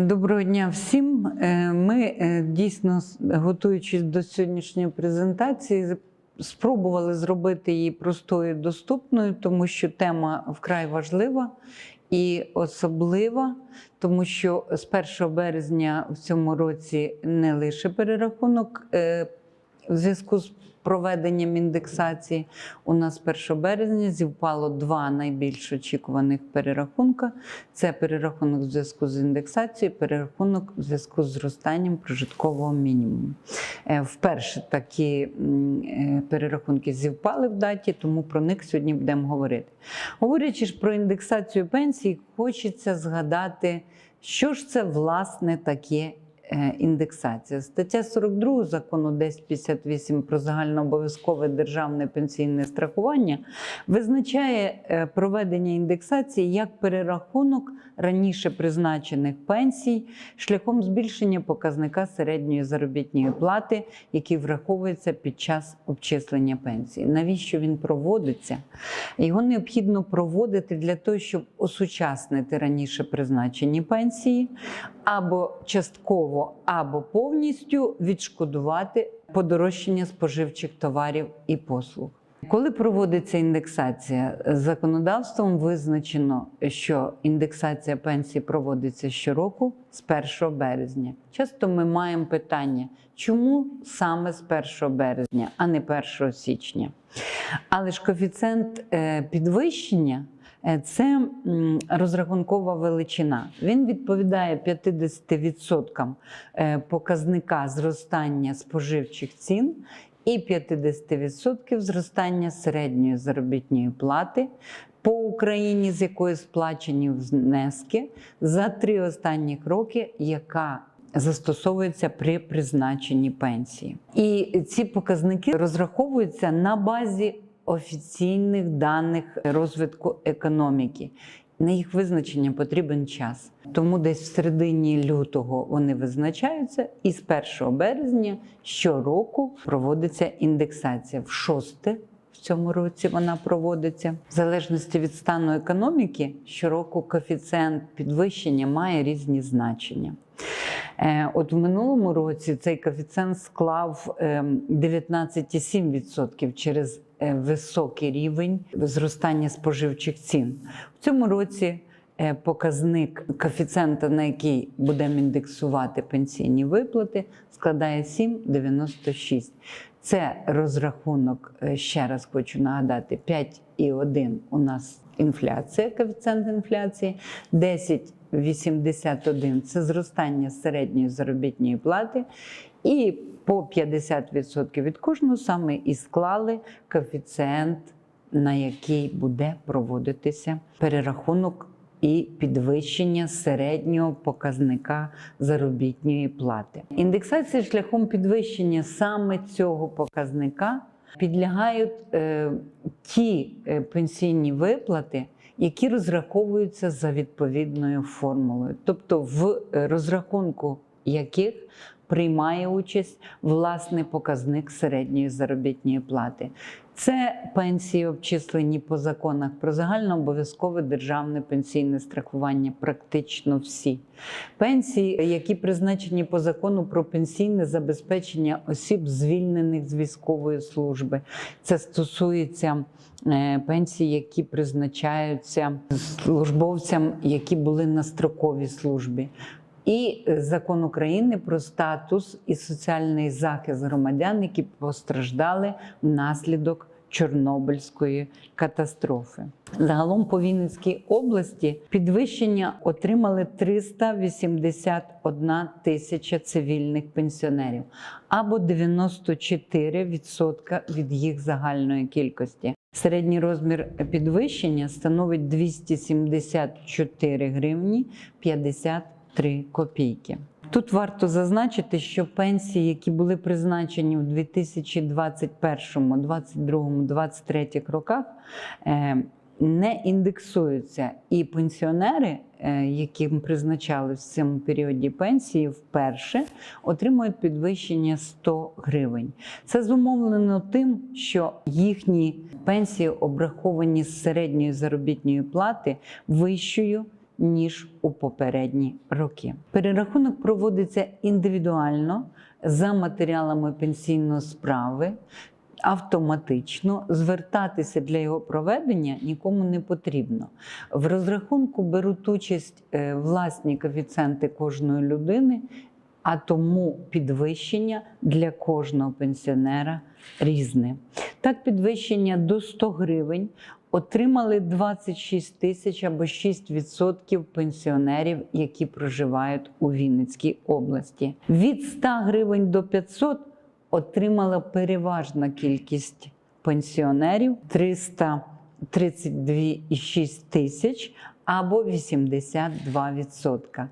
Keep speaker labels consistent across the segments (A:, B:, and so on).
A: Доброго дня всім. Е, Ми е, дійсно, готуючись до сьогоднішньої презентації, спробували зробити її простою доступною, тому що тема вкрай важлива і особлива, тому що з 1 березня в цьому році не лише перерахунок е, в зв'язку з проведенням індексації. У нас 1 березня зівпало два найбільш очікуваних перерахунка. Це перерахунок в зв'язку з індексацією, перерахунок в зв'язку з зростанням прожиткового мінімуму. Е, Вперше такі е, перерахунки зівпали в даті, тому про них сьогодні будемо говорити. Говорячи ж про індексацію пенсій, хочеться згадати, що ж це власне таке. Е, Індексація. Стаття 42 закону 1058 про загальнообов'язкове державне пенсійне страхування визначає е, проведення індексації як перерахунок раніше призначених пенсій шляхом збільшення показника середньої заробітної плати, який враховується під час обчислення пенсії. Навіщо він проводиться? Його необхідно проводити для того, щоб осучаснити раніше призначені пенсії, або частково, або повністю відшкодувати подорожчання споживчих товарів і послуг. Коли проводиться індексація, законодавством визначено, що індексація пенсій проводиться щороку з 1 березня. Часто ми маємо питання, чому саме з 1 березня, а не 1 січня. Але ж коефіцієнт е, підвищення це розрахункова величина. Він відповідає 50% е, показника зростання споживчих цін і 50% зростання середньої заробітної плати по Україні, з якої сплачені внески за три останніх роки, яка Застосовується при призначенні пенсії, і ці показники розраховуються на базі офіційних даних розвитку економіки. На їх визначення потрібен час. Тому десь в середині лютого вони визначаються, і з 1 березня щороку проводиться індексація. В шосте в цьому році вона проводиться. В залежності від стану економіки, щороку коефіцієнт підвищення має різні значення. Е, От в минулому році цей коефіцієнт склав ем, 19,7% через е, високий рівень зростання споживчих цін. В цьому році е, показник коефіцієнта, на який будемо індексувати пенсійні виплати, складає 7,96%. Це розрахунок, ще раз хочу нагадати, 5,1 у нас інфляція, коефіцієнт інфляції, 10,81 це зростання середньої заробітної плати. І по 50% від кожного саме і склали коефіцієнт, на який буде проводитися перерахунок і підвищення середнього показника заробітної плати. Індексація шляхом підвищення саме цього показника підлягають е, ті е, пенсійні виплати, які розраховуються за відповідною формулою, тобто в е, розрахунку яких приймає участь власний показник середньої заробітної плати. Це пенсії, обчислені по законах про загальнообов'язкове державне пенсійне страхування, практично всі. Пенсії, які призначені по закону про пенсійне забезпечення осіб, звільнених з військової служби. Це стосується е, пенсій, які призначаються службовцям, які були на строковій службі. І закон України про статус і соціальний захист громадян, які постраждали внаслідок Чорнобильської катастрофи. Загалом по Вінницькій області підвищення отримали 381 тисяча цивільних пенсіонерів або 94% від їх загальної кількості. Середній розмір підвищення становить 274 гривні 53 копійки. Тут варто зазначити, що пенсії, які були призначені в 2021, 2022, 2023 роках, е, не індексуються. І пенсіонери, е, яким призначали в цьому періоді пенсії, вперше отримують підвищення 100 гривень. Це зумовлено тим, що їхні пенсії обраховані з середньої заробітної плати вищою ніж у попередні роки. Перерахунок проводиться індивідуально за матеріалами пенсійної справи. Автоматично звертатися для його проведення нікому не потрібно. В розрахунку беруть участь е, власні коефіцієнти кожної людини, а тому підвищення для кожного пенсіонера різне. Так, підвищення до 100 гривень отримали 26 тисяч або 6% пенсіонерів, які проживають у Вінницькій області. Від 100 гривень до 500 отримала переважна кількість пенсіонерів 332,6 тисяч або 82%.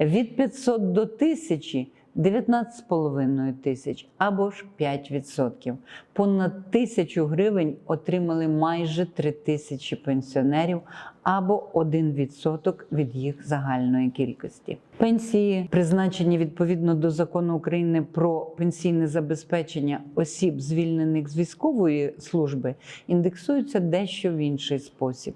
A: Від 500 до 1000 19,5 тисяч або ж 5%. Понад тисячу гривень отримали майже 3 тисячі пенсіонерів або 1% від їх загальної кількості. Пенсії, призначені відповідно до закону України про пенсійне забезпечення осіб, звільнених з військової служби, індексуються дещо в інший спосіб,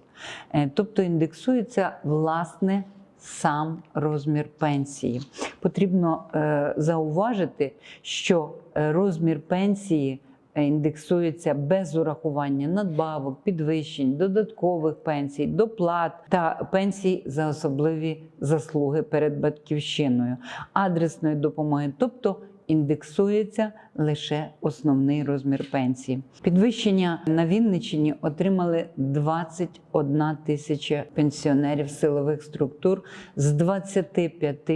A: Е, тобто індексується власне сам розмір пенсії. Потрібно е, зауважити, що е, розмір пенсії е, індексується без урахування надбавок, підвищень, додаткових пенсій, доплат та пенсій за особливі заслуги перед батьківщиною, адресної допомоги, тобто індексується лише основний розмір пенсії. Підвищення на Вінниччині отримали 21 тисяча пенсіонерів силових структур з 25,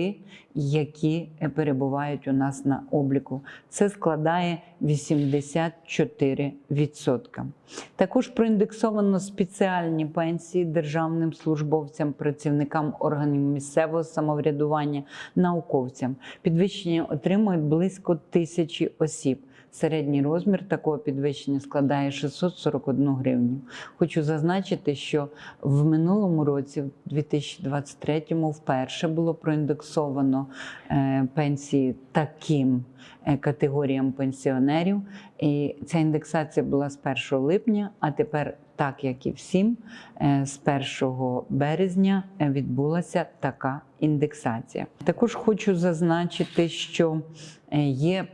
A: які перебувають у нас на обліку. Це складає 84%. Також проіндексовано спеціальні пенсії державним службовцям, працівникам органів місцевого самоврядування, науковцям. Підвищення отримують близько тисячі осіб. Середній розмір такого підвищення складає 641 гривню. Хочу зазначити, що в минулому році, в 2023-му, вперше було проіндексовано е, пенсії таким е, категоріям пенсіонерів. І ця індексація була з 1 липня, а тепер, так як і всім, е, з 1 березня відбулася така індексація. Також хочу зазначити, що є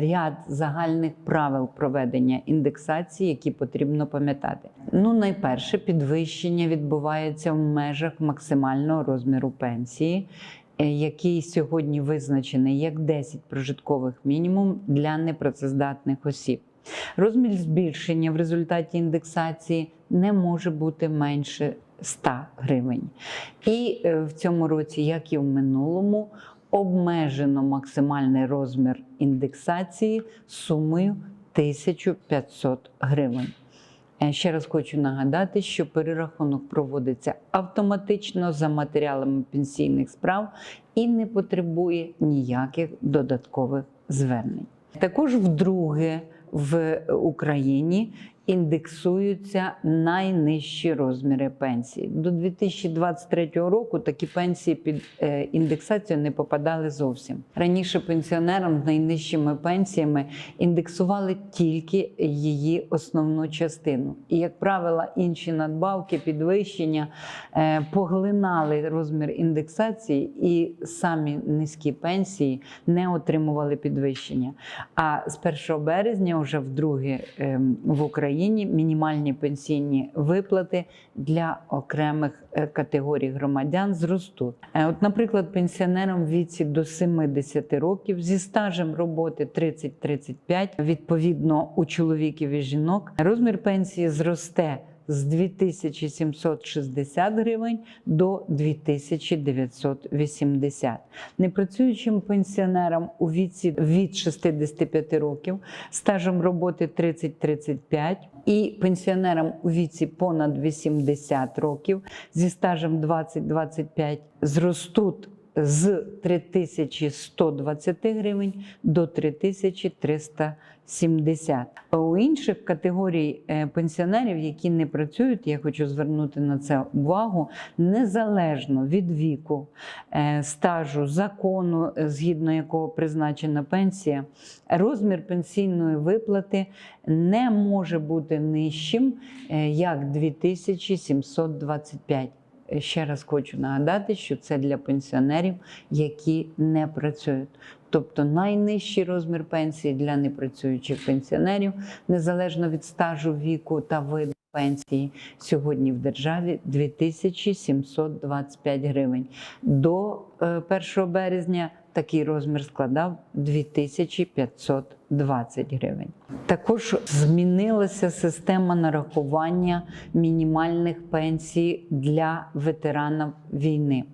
A: ряд загальних правил проведення індексації, які потрібно пам'ятати. Ну, найперше, підвищення відбувається в межах максимального розміру пенсії. е, Який сьогодні визначений як 10 прожиткових мінімум для непрацездатних осіб. Розмір збільшення в результаті індексації не може бути менше 100 гривень. І е, в цьому році, як і в минулому, обмежено максимальний розмір індексації сумою 1500 гривень. Е, Ще раз хочу нагадати, що перерахунок проводиться автоматично за матеріалами пенсійних справ і не потребує ніяких додаткових звернень. Також вдруге в Україні індексуються найнижчі розміри пенсії. До 2023 року такі пенсії під е, індексацію не попадали зовсім. Раніше пенсіонерам з найнижчими пенсіями індексували тільки її основну частину. І, як правило, інші надбавки, підвищення е, поглинали розмір індексації, і самі низькі пенсії не отримували підвищення. А з 1 березня, вже вдруге ем, в Україні, мінімальні пенсійні виплати для окремих е, категорій громадян зростуть. Е, От, наприклад, пенсіонерам в віці до 70 років зі стажем роботи 30-35, відповідно у чоловіків і жінок, розмір пенсії зросте з 2760 гривень до 2980. Непрацюючим пенсіонерам у віці від 65 років стажем роботи 30-35 і пенсіонерам у віці понад 80 років зі стажем 20-25 зростуть з 3120 гривень до 3370. А у інших категорій е, пенсіонерів, які не працюють, я хочу звернути на це увагу, незалежно від віку, е, стажу, закону, е, згідно якого призначена пенсія, розмір пенсійної виплати не може бути нижчим, як 2725 е, ще раз хочу нагадати, що це для пенсіонерів, які не працюють. Тобто найнижчий розмір пенсії для непрацюючих пенсіонерів, незалежно від стажу віку та виду пенсії, сьогодні в державі 2725 гривень. До е, 1 березня такий розмір складав 2520 гривень. Також змінилася система нарахування мінімальних пенсій для ветеранів війни.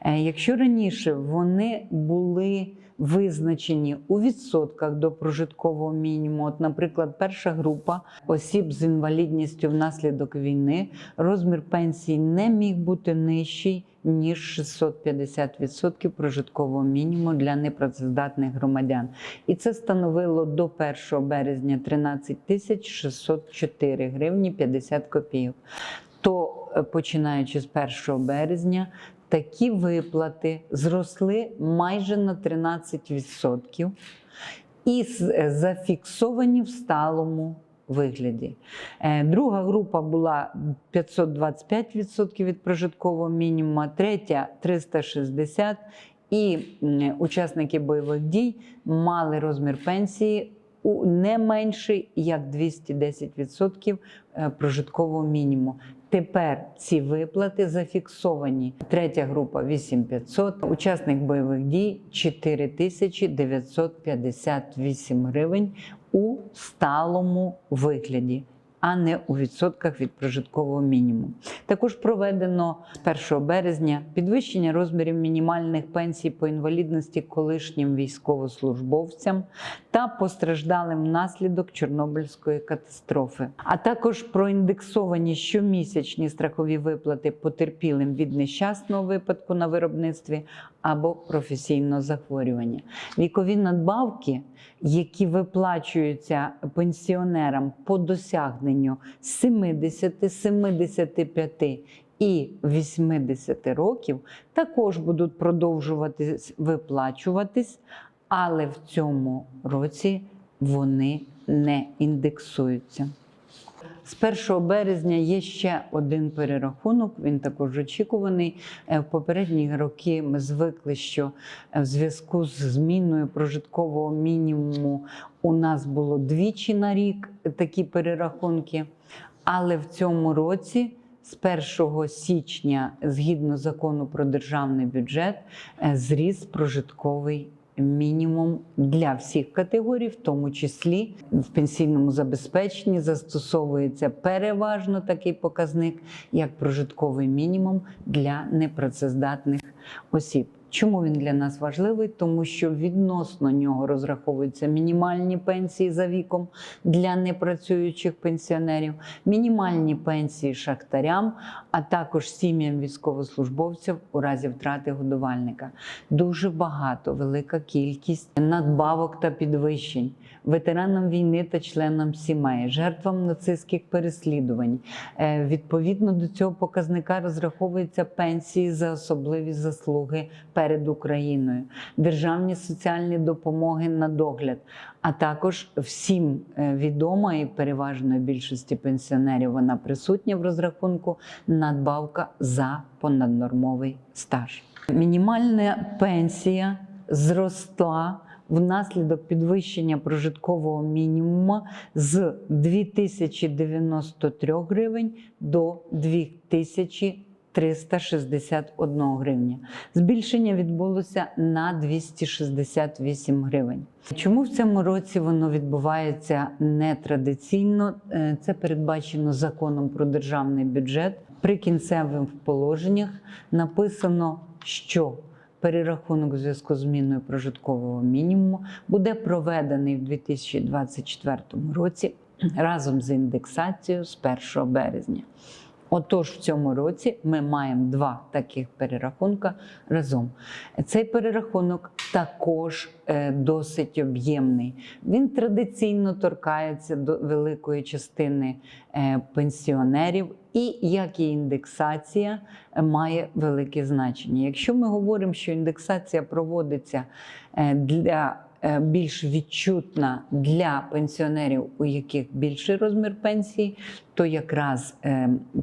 A: Е, Якщо раніше вони були визначені у відсотках до прожиткового мінімуму, от, наприклад, перша група осіб з інвалідністю внаслідок війни, розмір пенсії не міг бути нижчий ніж 650% прожиткового мінімуму для непрацездатних громадян. І це становило до 1 березня 13 тисяч 604 гривні 50 копійок. То е, починаючи з 1 березня такі виплати зросли майже на 13% і е, зафіксовані в сталому вигляді. Е, Друга група була 525% від прожиткового мінімуму, третя 360%. І учасники бойових дій мали розмір пенсії у не менший як 210% е, прожиткового мінімуму. Тепер ці виплати зафіксовані. Третя група 8500, учасник бойових дій 4958 гривень у сталому вигляді, а не у відсотках від прожиткового мінімуму. Також проведено з 1 березня підвищення розмірів мінімальних пенсій по інвалідності колишнім військовослужбовцям та постраждалим внаслідок Чорнобильської катастрофи, а також проіндексовані щомісячні страхові виплати потерпілим від нещасного випадку на виробництві або професійного захворювання. Вікові надбавки, які виплачуються пенсіонерам по досягненню 70, 75 і 80 років, також будуть продовжувати виплачуватись, але в цьому році вони не індексуються. З 1 березня є ще один перерахунок, він також очікуваний. Е, В попередні роки ми звикли, що е, в зв'язку з зміною прожиткового мінімуму у нас було двічі на рік такі перерахунки. Але в цьому році, з 1 січня, згідно закону про державний бюджет, е, зріс прожитковий мінімум для всіх категорій, в тому числі в пенсійному забезпеченні застосовується переважно такий показник, як прожитковий мінімум для непрацездатних осіб. Чому він для нас важливий? Тому що відносно нього розраховуються мінімальні пенсії за віком для непрацюючих пенсіонерів, мінімальні пенсії шахтарям, а також сім'ям військовослужбовців у разі втрати годувальника. Дуже багато, велика кількість надбавок та підвищень ветеранам війни та членам сімей, жертвам нацистських переслідувань. Е, Відповідно до цього показника розраховуються пенсії за особливі заслуги перед Україною, державні соціальні допомоги на догляд, а також всім е, відома і переважної більшості пенсіонерів вона присутня в розрахунку надбавка за понаднормовий стаж. Мінімальна пенсія зросла внаслідок підвищення прожиткового мінімуму з 2093 гривень до 2361 гривня. Збільшення відбулося на 268 гривень. Чому в цьому році воно відбувається нетрадиційно? Е, Це передбачено законом про державний бюджет. При кінцевих положеннях написано, що перерахунок у зв'язку з зміною прожиткового мінімуму буде проведений в 2024 році разом з індексацією з 1 березня. Отож, в цьому році ми маємо два таких перерахунка разом. Цей перерахунок також е, досить об'ємний. Він традиційно торкається до великої частини е, пенсіонерів, і як і індексація е, має велике значення. Якщо ми говоримо, що індексація проводиться е, для е, більш відчутна для пенсіонерів, у яких більший розмір пенсії, то якраз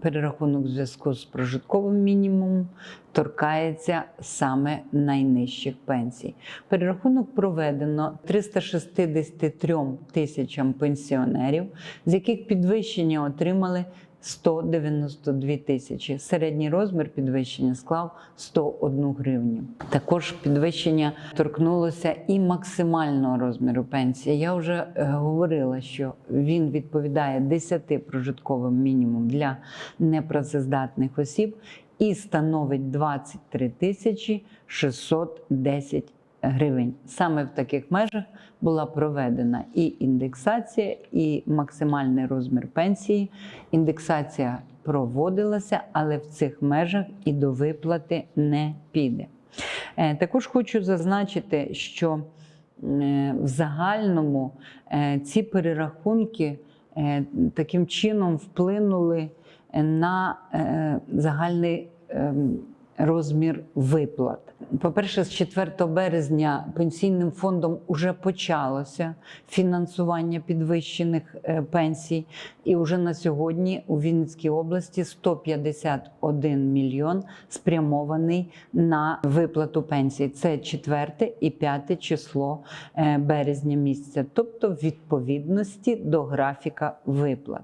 A: перерахунок в зв'язку з прожитковим мінімумом торкається саме найнижчих пенсій. Перерахунок проведено 363 тисячам пенсіонерів, з яких підвищення отримали 192 тисячі. Середній розмір підвищення склав 101 гривню. Також підвищення торкнулося і максимального розміру пенсії. Я вже е, говорила, що він відповідає 10 прожитковим мінімум для непрацездатних осіб і становить 23 тисячі 610 гривень. Саме в таких межах була проведена і індексація, і максимальний розмір пенсії. Індексація проводилася, але в цих межах і до виплати не піде. Е, Також хочу зазначити, що е, в загальному е, ці перерахунки таким чином вплинули на загальний ем, розмір виплат. По-перше, з 4 березня пенсійним фондом вже почалося фінансування підвищених е, пенсій, і вже на сьогодні у Вінницькій області 151 мільйон спрямований на виплату пенсій. Це 4 і 5 число е, березня місяця, тобто в відповідності до графіка виплат.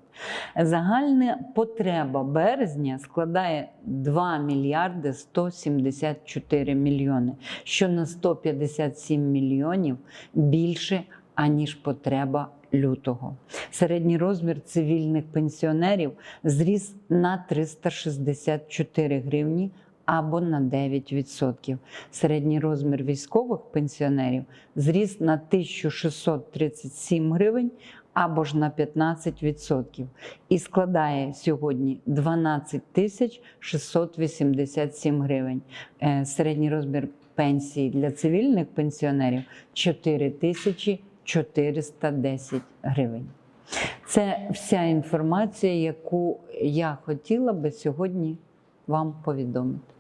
A: Загальна потреба березня складає 2 мільярди 174 мільйони, що на 157 мільйонів більше аніж потреба лютого. Середній розмір цивільних пенсіонерів зріс на 364 гривні або на 9%. Середній розмір військових пенсіонерів зріс на 1637 гривень або ж на 15% і складає сьогодні 12 тисяч 687 гривень. Е, Середній розмір пенсії для цивільних пенсіонерів 4 тисячі 410 гривень. Це вся інформація, яку я хотіла би сьогодні вам повідомити.